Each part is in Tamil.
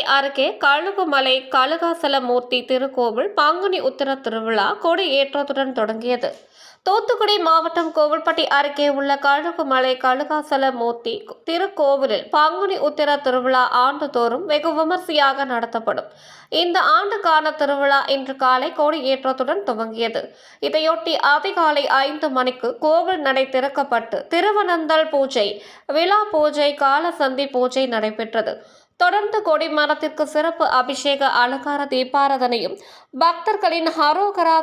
அருகே கழுகுமலை கழுகாசலமூர்த்தி திருக்கோவில் பாங்குனி உத்தர திருவிழா கொடி ஏற்றத்துடன் தொடங்கியது. தூத்துக்குடி மாவட்டம் கோவில்பட்டி அருகே உள்ள கழுகுமலை கழுகாசலமூர்த்தி திருக்கோவிலில் பாங்குனி உத்திர திருவிழா ஆண்டுதோறும் வெகு விமர்சையாக நடத்தப்படும். இந்த ஆண்டுக்கான திருவிழா இன்று காலை கொடி ஏற்றத்துடன் துவங்கியது. இதையொட்டி அதிகாலை ஐந்து மணிக்கு கோவில் நடை திறக்கப்பட்டு திருவனந்தல் பூஜை விழா பூஜை காலசந்தி பூஜை நடைபெற்றது. தொடர்ந்து கொடிமரத்திற்கு சிறப்பு அபிஷேக அலங்கார தீபாரதனையும் பக்தர்களின் ஹரோகரா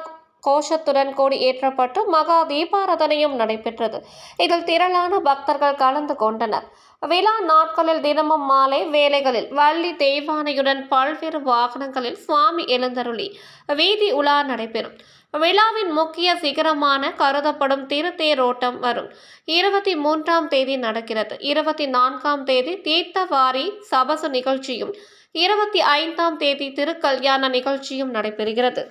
கோஷத்துடன் கொடி ஏற்றப்பட்டு மகா தீபாரதனையும் நடைபெற்றது. இதில் திரளான பக்தர்கள் கலந்து கொண்டனர். விழா நாட்களில் தினமும் மாலை வேளைகளில் வள்ளி தெய்வானையுடன் பல்வேறு வாகனங்களில் சுவாமி எழுந்தருளி வீதி உலா நடைபெறும். விழாவின் முக்கிய சிகரமான கருதப்படும் திருத்தேரோட்டம் வரும். இருபத்தி மூன்றாம் தேதி நடக்கிறது. இருபத்தி நான்காம் தேதி தீர்த்தவாரி சபசு நிகழ்ச்சியும் இருபத்தி ஐந்தாம் தேதி திருக்கல்யாண நிகழ்ச்சியும் நடைபெறுகிறது.